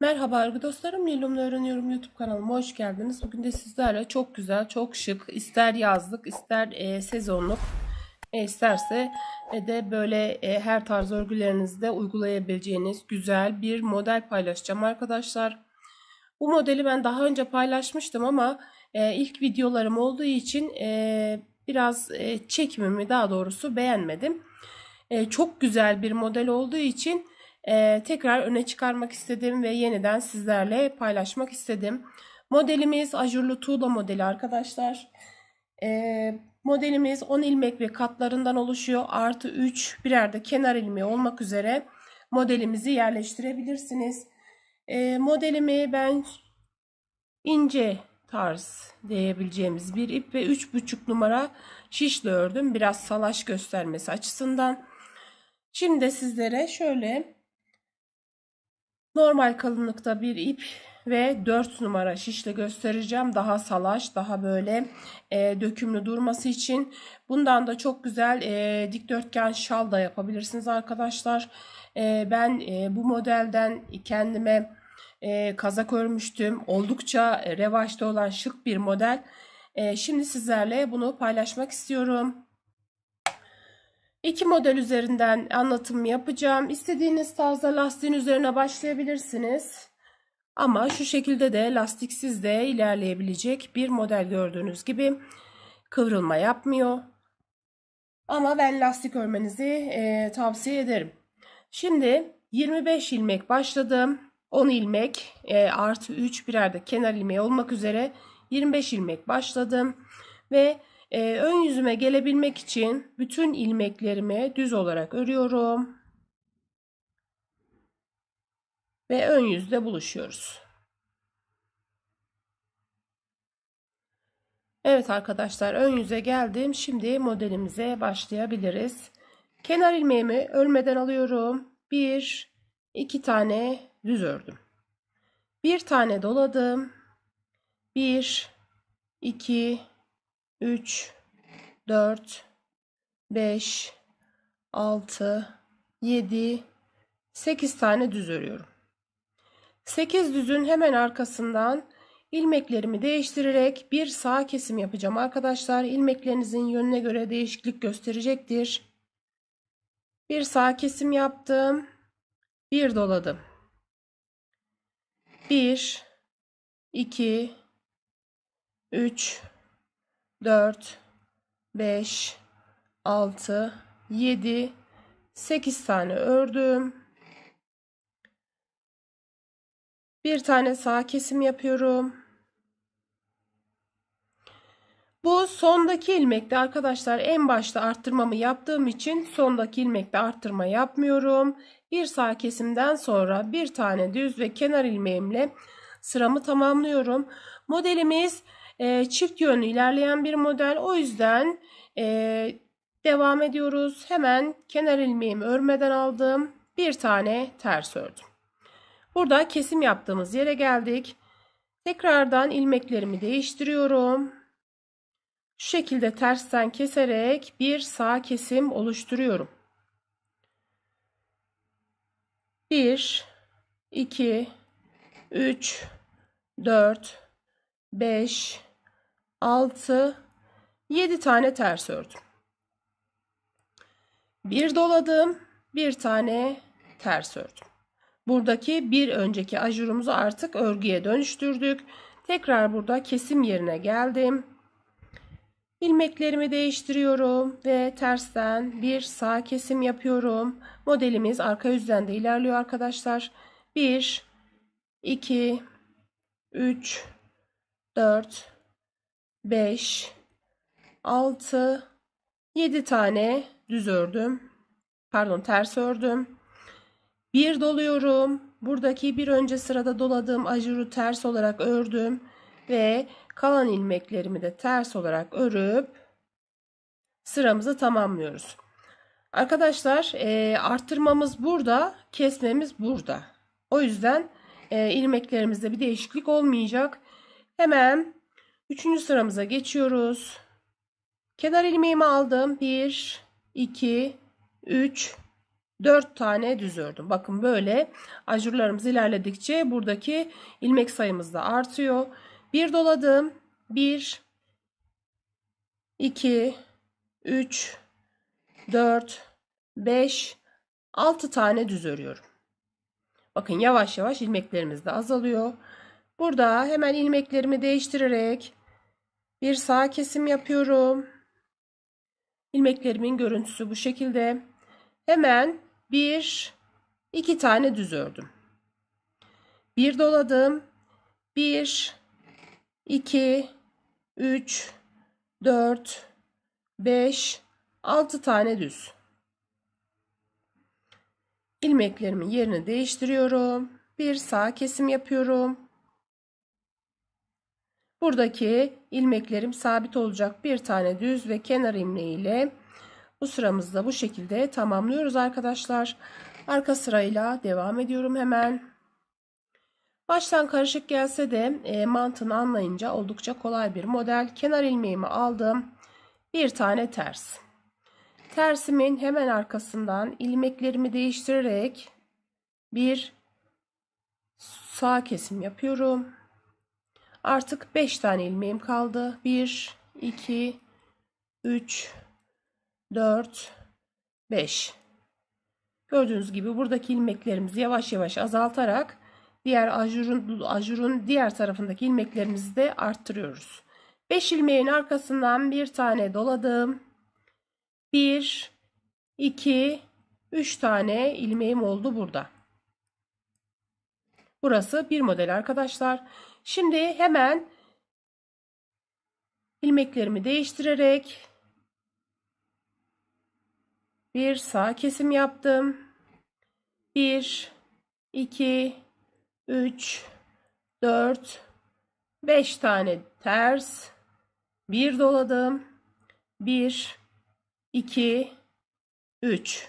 Merhaba örgü dostlarım, Nilüm'le Öğreniyorum YouTube kanalıma hoş geldiniz. Bugün de sizlerle çok güzel, çok şık, ister yazlık, ister e, sezonluk, e, isterse e, de böyle e, her tarz örgülerinizde uygulayabileceğiniz güzel bir model paylaşacağım arkadaşlar. Bu modeli ben daha önce paylaşmıştım ama e, ilk videolarım olduğu için e, biraz e, çekimimi daha doğrusu beğenmedim. E, çok güzel bir model olduğu için e, tekrar öne çıkarmak istedim ve yeniden sizlerle paylaşmak istedim. Modelimiz ajurlu tuğla modeli arkadaşlar. E, modelimiz 10 ilmek ve katlarından oluşuyor. Artı 3 birer de kenar ilmeği olmak üzere modelimizi yerleştirebilirsiniz. E, modelimi ben ince tarz diyebileceğimiz bir ip ve 3,5 numara şişle ördüm. Biraz salaş göstermesi açısından. Şimdi sizlere şöyle normal kalınlıkta bir ip ve 4 numara şişle göstereceğim. Daha salaş, daha böyle e, dökümlü durması için. Bundan da çok güzel e, dikdörtgen şal da yapabilirsiniz arkadaşlar. E, ben e, bu modelden kendime e, kazak örmüştüm. Oldukça revaçta olan şık bir model. E, şimdi sizlerle bunu paylaşmak istiyorum. İki model üzerinden anlatım yapacağım. İstediğiniz tarzda lastiğin üzerine başlayabilirsiniz. Ama şu şekilde de lastiksiz de ilerleyebilecek bir model gördüğünüz gibi kıvrılma yapmıyor. Ama ben lastik örmenizi e, tavsiye ederim. Şimdi 25 ilmek başladım. 10 ilmek e, artı 3 birer de kenar ilmeği olmak üzere 25 ilmek başladım. Ve ee, ön yüzüme gelebilmek için bütün ilmeklerimi düz olarak örüyorum. Ve ön yüzde buluşuyoruz. Evet arkadaşlar ön yüze geldim. Şimdi modelimize başlayabiliriz. Kenar ilmeğimi örmeden alıyorum. Bir, iki tane düz ördüm. Bir tane doladım. Bir, iki, 3, 4, 5, 6, 7, 8 tane düz örüyorum. 8 düzün hemen arkasından ilmeklerimi değiştirerek bir sağ kesim yapacağım arkadaşlar. İlmeklerinizin yönüne göre değişiklik gösterecektir. Bir sağ kesim yaptım. Bir doladım. 1 2 3 4, 5, 6, 7, 8 tane ördüm. Bir tane sağ kesim yapıyorum. Bu sondaki ilmekte arkadaşlar en başta arttırmamı yaptığım için sondaki ilmekte arttırma yapmıyorum. Bir sağ kesimden sonra bir tane düz ve kenar ilmeğimle sıramı tamamlıyorum. Modelimiz e, çift yönlü ilerleyen bir model. O yüzden e, devam ediyoruz. Hemen kenar ilmeğimi örmeden aldım. Bir tane ters ördüm. Burada kesim yaptığımız yere geldik. Tekrardan ilmeklerimi değiştiriyorum. Şu şekilde tersten keserek bir sağ kesim oluşturuyorum. 1 2 3 4 5 6 7 tane ters ördüm. Bir doladım, bir tane ters ördüm. Buradaki bir önceki ajurumuzu artık örgüye dönüştürdük. Tekrar burada kesim yerine geldim. İlmeklerimi değiştiriyorum ve tersten bir sağ kesim yapıyorum. Modelimiz arka yüzden de ilerliyor arkadaşlar. 1 2 3 4 5 6 7 tane düz ördüm. Pardon ters ördüm. Bir doluyorum. Buradaki bir önce sırada doladığım ajuru ters olarak ördüm ve kalan ilmeklerimi de ters olarak örüp sıramızı tamamlıyoruz. Arkadaşlar e, arttırmamız burada, kesmemiz burada. O yüzden e, ilmeklerimizde bir değişiklik olmayacak. Hemen Üçüncü sıramıza geçiyoruz. Kenar ilmeğimi aldım. 1, 2, 3, 4 tane düz ördüm. Bakın böyle ajurlarımız ilerledikçe buradaki ilmek sayımız da artıyor. Bir doladım. 1 2 3 4 5 6 tane düz örüyorum. Bakın yavaş yavaş ilmeklerimiz de azalıyor. Burada hemen ilmeklerimi değiştirerek bir sağ kesim yapıyorum. İlmeklerimin görüntüsü bu şekilde. Hemen bir iki tane düz ördüm. Bir doladım. Bir, iki, üç, dört, beş, altı tane düz. İlmeklerimin yerini değiştiriyorum. Bir sağ kesim yapıyorum. Buradaki ilmeklerim sabit olacak bir tane düz ve kenar ilmeği ile bu sıramızda bu şekilde tamamlıyoruz arkadaşlar. Arka sırayla devam ediyorum hemen. Baştan karışık gelse de e, mantığını anlayınca oldukça kolay bir model. Kenar ilmeğimi aldım. Bir tane ters. Tersimin hemen arkasından ilmeklerimi değiştirerek bir sağ kesim yapıyorum. Artık 5 tane ilmeğim kaldı. 1, 2, 3, 4, 5. Gördüğünüz gibi buradaki ilmeklerimizi yavaş yavaş azaltarak diğer ajurun, ajurun diğer tarafındaki ilmeklerimizi de arttırıyoruz. 5 ilmeğin arkasından bir tane doladım. 1, 2, 3 tane ilmeğim oldu burada. Burası bir model arkadaşlar. Şimdi hemen ilmeklerimi değiştirerek bir sağ kesim yaptım. 1 2 3 4 5 tane ters bir doladım. 1 2 3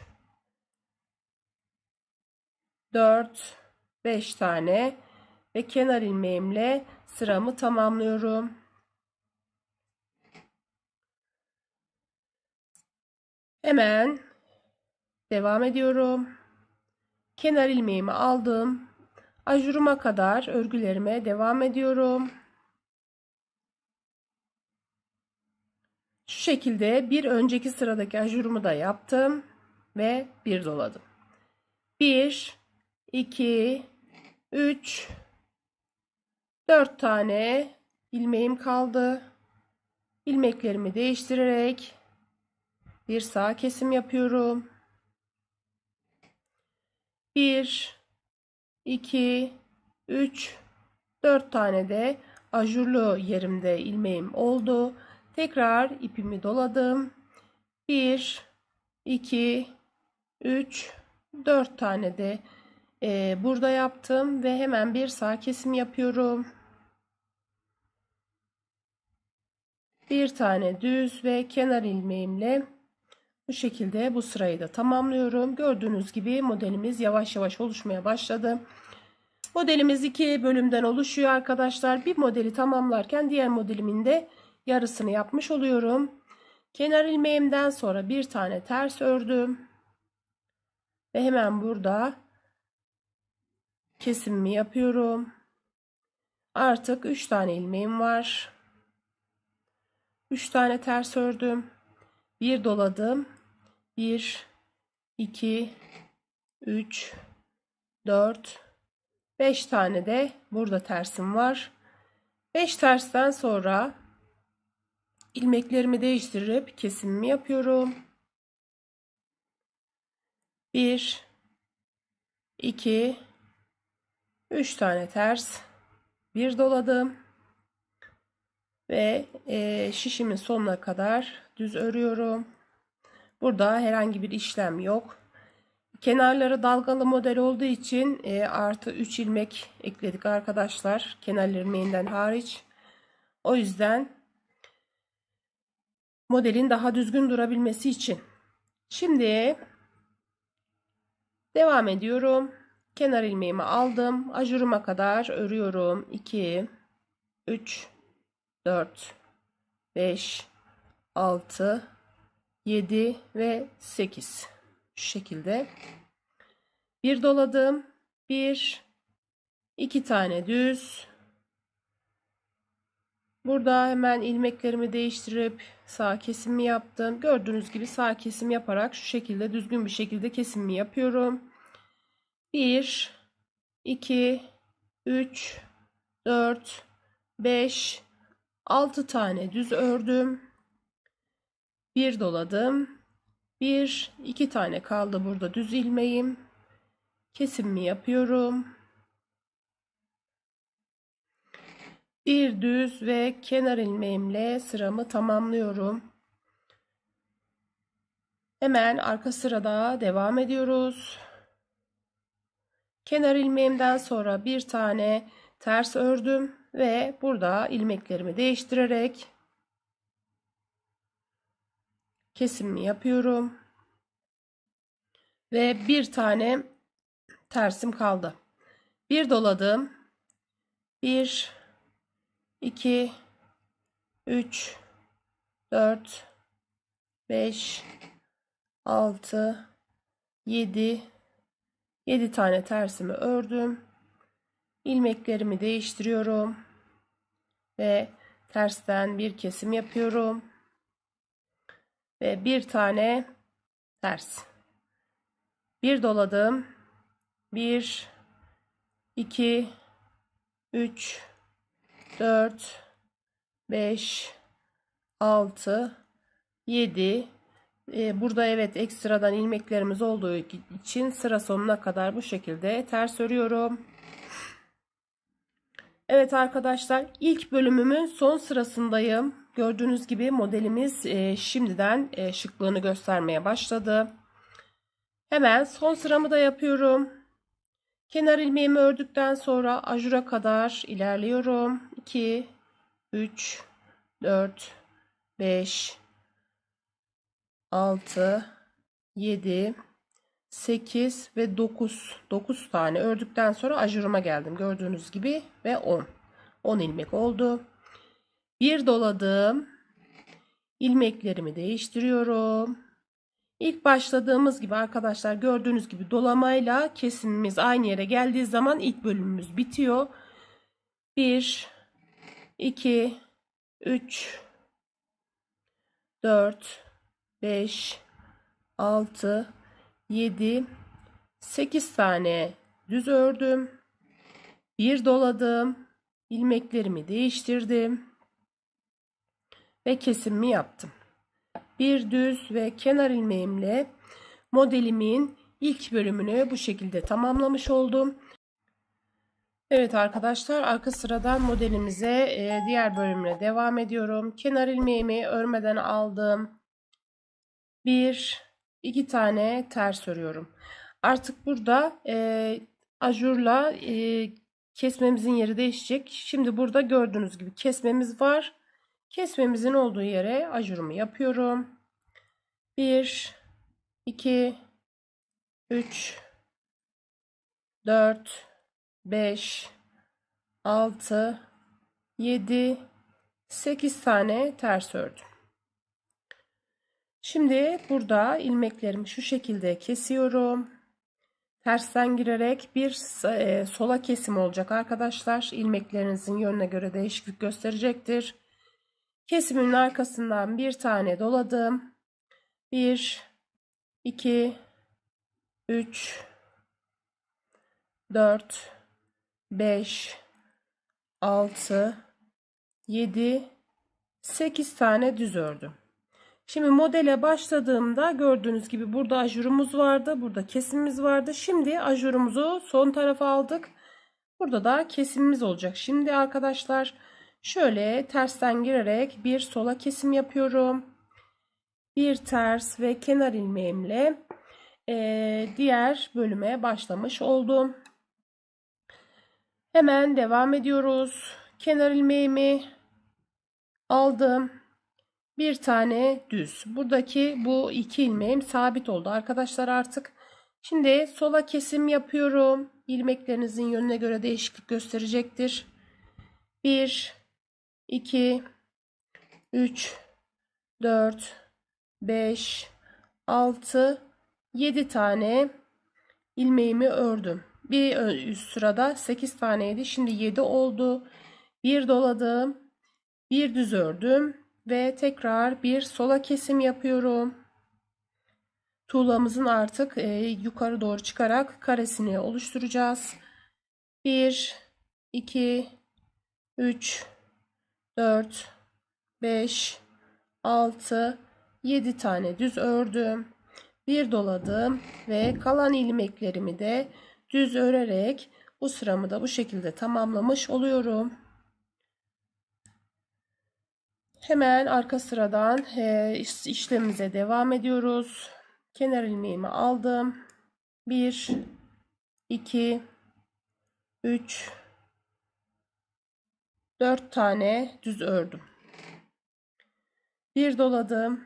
4 5 tane ve kenar ilmeğimle sıramı tamamlıyorum. Hemen devam ediyorum. Kenar ilmeğimi aldım. Ajuruma kadar örgülerime devam ediyorum. Şu şekilde bir önceki sıradaki ajurumu da yaptım ve bir doladım. 1 2 3 4 tane ilmeğim kaldı. İlmeklerimi değiştirerek bir sağ kesim yapıyorum. 1 2 3 4 tane de ajurlu yerimde ilmeğim oldu. Tekrar ipimi doladım. 1 2 3 4 tane de e, burada yaptım ve hemen bir sağ kesim yapıyorum. Bir tane düz ve kenar ilmeğimle bu şekilde bu sırayı da tamamlıyorum. Gördüğünüz gibi modelimiz yavaş yavaş oluşmaya başladı. Modelimiz iki bölümden oluşuyor arkadaşlar. Bir modeli tamamlarken diğer modelimin de yarısını yapmış oluyorum. Kenar ilmeğimden sonra bir tane ters ördüm. Ve hemen burada kesimimi yapıyorum. Artık 3 tane ilmeğim var. 3 tane ters ördüm. Bir doladım. 1 2 3 4 5 tane de burada tersim var. 5 tersten sonra ilmeklerimi değiştirip kesimimi yapıyorum. 1 2 3 tane ters bir doladım ve e, şişimin sonuna kadar düz örüyorum. Burada herhangi bir işlem yok. Kenarları dalgalı model olduğu için e, artı 3 ilmek ekledik arkadaşlar. Kenar ilmeğinden hariç. O yüzden modelin daha düzgün durabilmesi için. Şimdi devam ediyorum. Kenar ilmeğimi aldım. Ajuruma kadar örüyorum. 2 3 4 5 6 7 ve 8 şu şekilde Bir doladım. Bir, iki tane düz. Burada hemen ilmeklerimi değiştirip sağ kesimi yaptım. Gördüğünüz gibi sağ kesim yaparak şu şekilde düzgün bir şekilde kesimi yapıyorum. 1 2 3 4 5 6 tane düz ördüm. Bir doladım. Bir, iki tane kaldı burada düz ilmeğim. Kesimimi yapıyorum. Bir düz ve kenar ilmeğimle sıramı tamamlıyorum. Hemen arka sırada devam ediyoruz. Kenar ilmeğimden sonra bir tane ters ördüm ve burada ilmeklerimi değiştirerek kesimimi yapıyorum. Ve bir tane tersim kaldı. Bir doladım. Bir, iki, üç, dört, beş, altı, yedi, yedi tane tersimi ördüm. İlmeklerimi değiştiriyorum. Ve tersten bir kesim yapıyorum ve bir tane ters. Bir doladım. Bir, iki, üç, dört, beş, altı, yedi. Ee, burada evet ekstradan ilmeklerimiz olduğu için sıra sonuna kadar bu şekilde ters örüyorum. Evet arkadaşlar ilk bölümümün son sırasındayım. Gördüğünüz gibi modelimiz e, şimdiden e, şıklığını göstermeye başladı. Hemen son sıramı da yapıyorum. Kenar ilmeğimi ördükten sonra ajura kadar ilerliyorum. 2, 3, 4, 5, 6, 7, 8 ve 9. 9 tane ördükten sonra ajuruma geldim. Gördüğünüz gibi ve 10. 10 ilmek oldu. Bir doladım. ilmeklerimi değiştiriyorum. İlk başladığımız gibi arkadaşlar gördüğünüz gibi dolamayla kesimimiz aynı yere geldiği zaman ilk bölümümüz bitiyor. 1 2 3 4 5 6 7 8 tane düz ördüm. Bir doladım. ilmeklerimi değiştirdim ve kesimimi yaptım. Bir düz ve kenar ilmeğimle modelimin ilk bölümünü bu şekilde tamamlamış oldum. Evet arkadaşlar arka sıradan modelimize e, diğer bölümüne devam ediyorum. Kenar ilmeğimi örmeden aldım. Bir, iki tane ters örüyorum. Artık burada e, ajurla e, kesmemizin yeri değişecek. Şimdi burada gördüğünüz gibi kesmemiz var. Kesmemizin olduğu yere ajurumu yapıyorum. 1 2 3 4 5 6 7 8 tane ters ördüm. Şimdi burada ilmeklerimi şu şekilde kesiyorum. Tersten girerek bir e, sola kesim olacak arkadaşlar. İlmeklerinizin yönüne göre değişiklik gösterecektir. Kesimin arkasından bir tane doladım. 1 2 3 4 5 6 7 8 tane düz ördüm. Şimdi modele başladığımda gördüğünüz gibi burada ajurumuz vardı. Burada kesimimiz vardı. Şimdi ajurumuzu son tarafa aldık. Burada da kesimimiz olacak. Şimdi arkadaşlar Şöyle tersten girerek bir sola kesim yapıyorum. Bir ters ve kenar ilmeğimle e, diğer bölüme başlamış oldum. Hemen devam ediyoruz. Kenar ilmeğimi aldım. Bir tane düz. Buradaki bu iki ilmeğim sabit oldu arkadaşlar artık. Şimdi sola kesim yapıyorum. İlmeklerinizin yönüne göre değişiklik gösterecektir. Bir 2 3 4 5 6 7 tane ilmeğimi ördüm. Bir üst sırada 8 taneydi. Şimdi 7 oldu. Bir doladım. Bir düz ördüm ve tekrar bir sola kesim yapıyorum. Tuğlamızın artık e, yukarı doğru çıkarak karesini oluşturacağız. 1 2 3 4 5 6 7 tane düz ördüm. Bir doladım ve kalan ilmeklerimi de düz örerek bu sıramı da bu şekilde tamamlamış oluyorum. Hemen arka sıradan iş- işlemimize devam ediyoruz. Kenar ilmeğimi aldım. 1 2 3 4 tane düz ördüm. Bir doladım.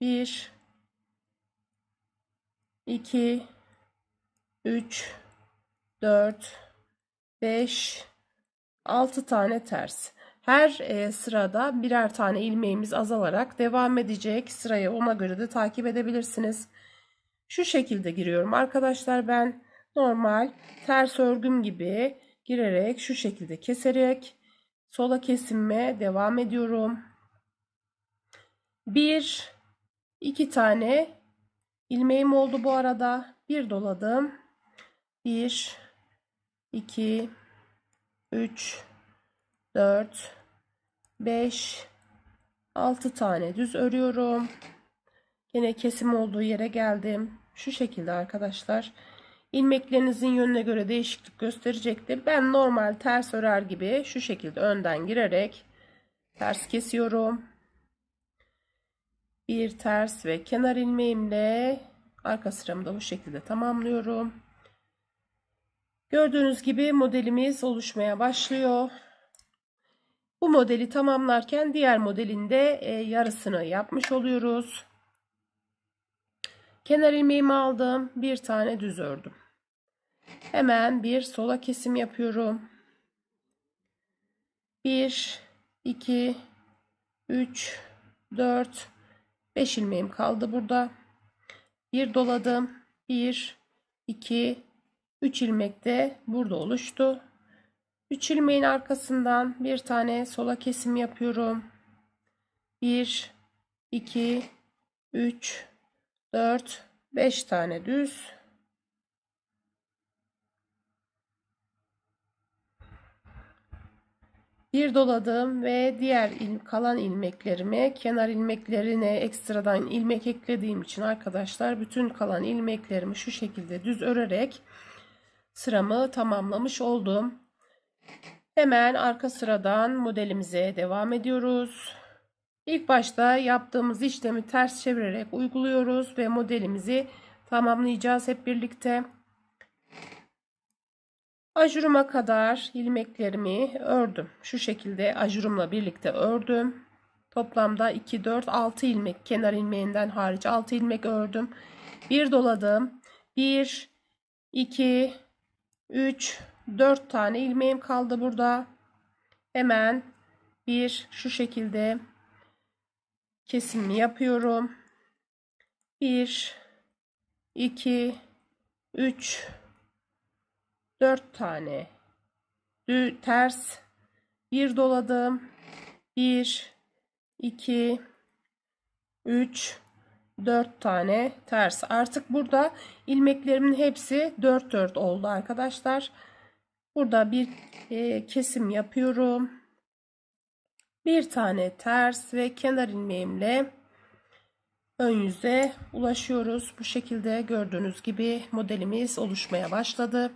1 2 3 4 5 6 tane ters. Her e, sırada birer tane ilmeğimiz azalarak devam edecek. Sırayı ona göre de takip edebilirsiniz. Şu şekilde giriyorum arkadaşlar ben normal ters örgüm gibi girerek şu şekilde keserek sola kesinme devam ediyorum. Bir, iki tane ilmeğim oldu bu arada. Bir doladım. Bir, iki, üç, dört, beş, altı tane düz örüyorum. Yine kesim olduğu yere geldim. Şu şekilde arkadaşlar. İlmeklerinizin yönüne göre değişiklik gösterecektir. Ben normal ters örer gibi şu şekilde önden girerek ters kesiyorum. Bir ters ve kenar ilmeğimle arka sıramı da bu şekilde tamamlıyorum. Gördüğünüz gibi modelimiz oluşmaya başlıyor. Bu modeli tamamlarken diğer modelinde e, yarısını yapmış oluyoruz. Kenar ilmeğimi aldım. Bir tane düz ördüm. Hemen bir sola kesim yapıyorum. 1 2 3 4 5 ilmeğim kaldı burada. Bir doladım. 1 2 3 ilmek de burada oluştu. 3 ilmeğin arkasından bir tane sola kesim yapıyorum. 1 2 3 4 5 tane düz. Bir doladım ve diğer kalan ilmeklerimi kenar ilmeklerine ekstradan ilmek eklediğim için arkadaşlar bütün kalan ilmeklerimi şu şekilde düz örerek sıramı tamamlamış oldum. Hemen arka sıradan modelimize devam ediyoruz. İlk başta yaptığımız işlemi ters çevirerek uyguluyoruz ve modelimizi tamamlayacağız hep birlikte. Ajuruma kadar ilmeklerimi ördüm. Şu şekilde ajurumla birlikte ördüm. Toplamda 2, 4, 6 ilmek kenar ilmeğinden hariç 6 ilmek ördüm. Bir doladım. 1, 2, 3, 4 tane ilmeğim kaldı burada. Hemen bir şu şekilde kesimimi yapıyorum. 1, 2, 3, 4 tane dü ters bir doladım 1 2 3 4 tane ters artık burada ilmeklerimin hepsi 4 4 oldu arkadaşlar burada bir e, kesim yapıyorum bir tane ters ve kenar ilmeğimle ön yüze ulaşıyoruz bu şekilde gördüğünüz gibi modelimiz oluşmaya başladı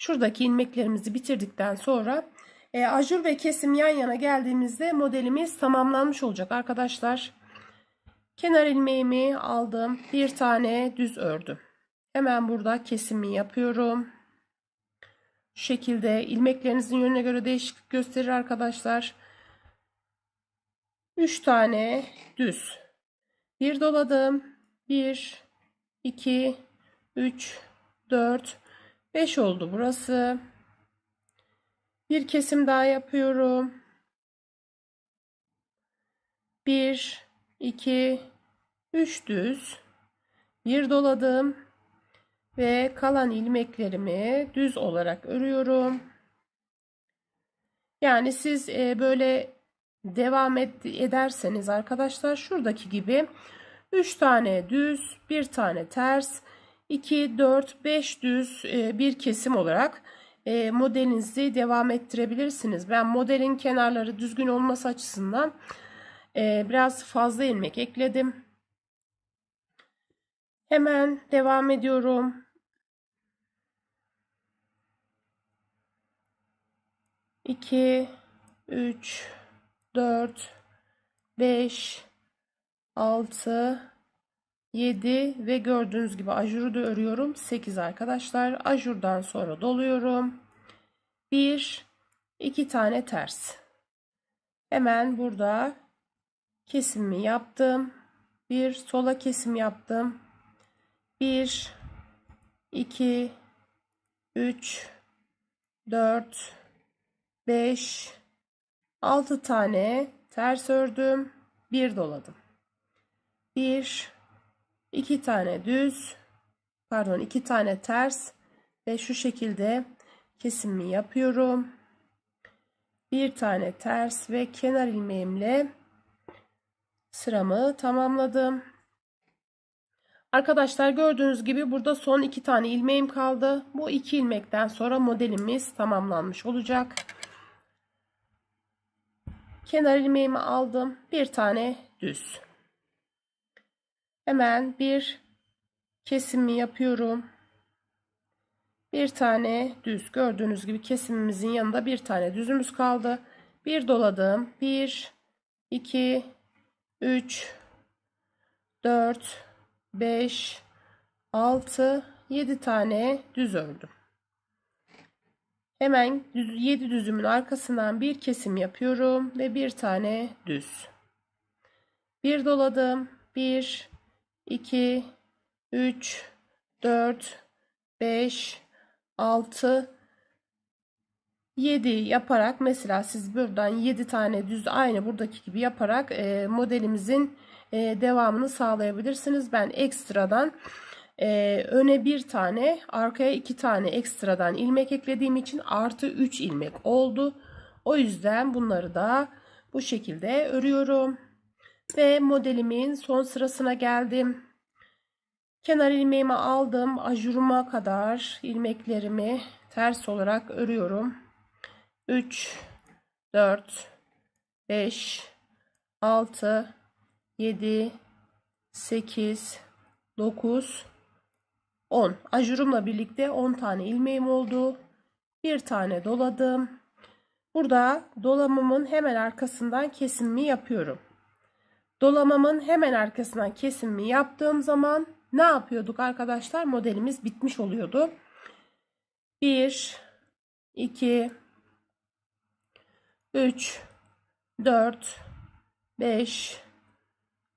Şuradaki ilmeklerimizi bitirdikten sonra e, ajur ve kesim yan yana geldiğimizde modelimiz tamamlanmış olacak arkadaşlar. Kenar ilmeğimi aldım. Bir tane düz ördüm. Hemen burada kesimi yapıyorum. Şekilde ilmeklerinizin yönüne göre değişiklik gösterir arkadaşlar. 3 tane düz. Bir doladım. 1 2 3 4 5 oldu burası. Bir kesim daha yapıyorum. 1 2 3 düz. Bir doladım Ve kalan ilmeklerimi düz olarak örüyorum. Yani siz e, böyle devam ederseniz arkadaşlar şuradaki gibi 3 tane düz, 1 tane ters, 2, 4, 5 düz e, bir kesim olarak e, modelinizi devam ettirebilirsiniz. Ben modelin kenarları düzgün olması açısından biraz fazla ilmek ekledim. Hemen devam ediyorum. İki, üç, dört, beş, altı, 7 ve gördüğünüz gibi ajuru da örüyorum. 8 arkadaşlar. Ajurdan sonra doluyorum. 1 2 tane ters. Hemen burada kesimi yaptım. Bir sola kesim yaptım. 1 2 3 4 5 6 tane ters ördüm. Bir doladım. 1 iki tane düz pardon iki tane ters ve şu şekilde kesimi yapıyorum. Bir tane ters ve kenar ilmeğimle sıramı tamamladım. Arkadaşlar gördüğünüz gibi burada son iki tane ilmeğim kaldı. Bu iki ilmekten sonra modelimiz tamamlanmış olacak. Kenar ilmeğimi aldım. Bir tane düz. Hemen bir kesimi yapıyorum. Bir tane düz. Gördüğünüz gibi kesimimizin yanında bir tane düzümüz kaldı. Bir doladım. 1 2 3 4 5 6 7 tane düz ördüm. Hemen 7 düzümün arkasından bir kesim yapıyorum ve bir tane düz. Bir doladım. 1 2, 3, 4, 5, 6, 7 yaparak mesela siz buradan 7 tane düz aynı buradaki gibi yaparak e, modelimizin e, devamını sağlayabilirsiniz. Ben ekstradan e, öne bir tane arkaya iki tane ekstradan ilmek eklediğim için artı 3 ilmek oldu. O yüzden bunları da bu şekilde örüyorum. Ve modelimin son sırasına geldim. Kenar ilmeğimi aldım. Ajuruma kadar ilmeklerimi ters olarak örüyorum. 3, 4, 5, 6, 7, 8, 9, 10. Ajurumla birlikte 10 tane ilmeğim oldu. Bir tane doladım. Burada dolamamın hemen arkasından kesimimi yapıyorum. Dolamamın hemen arkasından kesimimi yaptığım zaman ne yapıyorduk arkadaşlar? Modelimiz bitmiş oluyordu. 1 2 3 4 5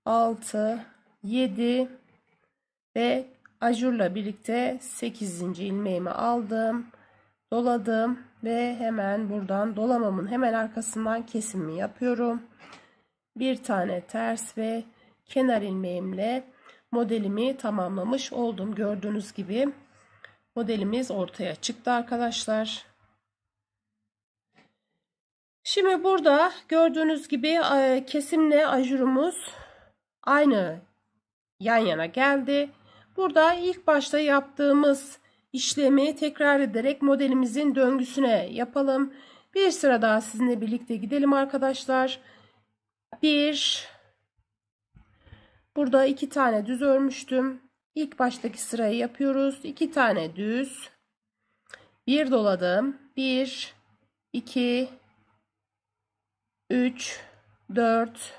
6 7 ve ajurla birlikte 8. ilmeğimi aldım. Doladım ve hemen buradan dolamamın hemen arkasından kesimimi yapıyorum bir tane ters ve kenar ilmeğimle modelimi tamamlamış oldum. Gördüğünüz gibi modelimiz ortaya çıktı arkadaşlar. Şimdi burada gördüğünüz gibi e, kesimle ajurumuz aynı yan yana geldi. Burada ilk başta yaptığımız işlemi tekrar ederek modelimizin döngüsüne yapalım. Bir sıra daha sizinle birlikte gidelim arkadaşlar. Bir. Burada iki tane düz örmüştüm. İlk baştaki sırayı yapıyoruz. İki tane düz. Bir doladım. Bir, iki, üç, dört,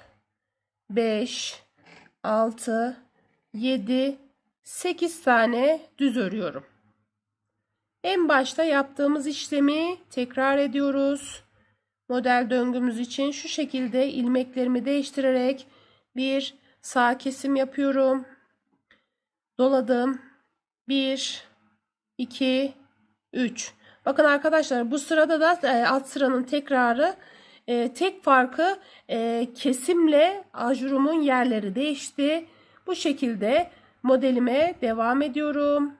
beş, altı, yedi, sekiz tane düz örüyorum. En başta yaptığımız işlemi tekrar ediyoruz model döngümüz için şu şekilde ilmeklerimi değiştirerek bir sağ kesim yapıyorum. Doladım. 1 2 3 Bakın arkadaşlar bu sırada da e, alt sıranın tekrarı e, tek farkı e, kesimle ajurumun yerleri değişti. Bu şekilde modelime devam ediyorum.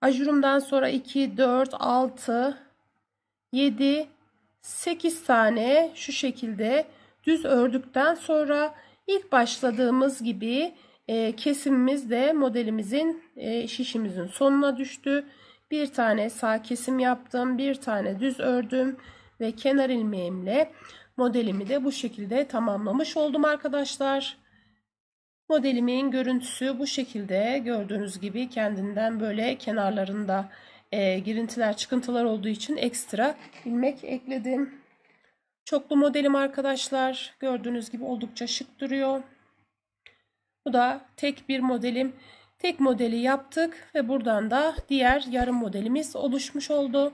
Ajurumdan sonra 2, 4, 6, 7, 8 tane şu şekilde düz ördükten sonra ilk başladığımız gibi e, kesimimiz de modelimizin e, şişimizin sonuna düştü. Bir tane sağ kesim yaptım, bir tane düz ördüm ve kenar ilmeğimle modelimi de bu şekilde tamamlamış oldum arkadaşlar. Modelimin görüntüsü bu şekilde gördüğünüz gibi kendinden böyle kenarlarında e, girintiler çıkıntılar olduğu için ekstra ilmek ekledim. Çoklu modelim arkadaşlar gördüğünüz gibi oldukça şık duruyor. Bu da tek bir modelim. Tek modeli yaptık ve buradan da diğer yarım modelimiz oluşmuş oldu.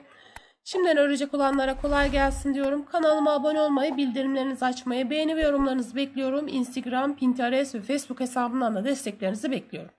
Şimdiden örecek olanlara kolay gelsin diyorum. Kanalıma abone olmayı, bildirimlerinizi açmayı, beğeni ve yorumlarınızı bekliyorum. Instagram, Pinterest ve Facebook hesabından da desteklerinizi bekliyorum.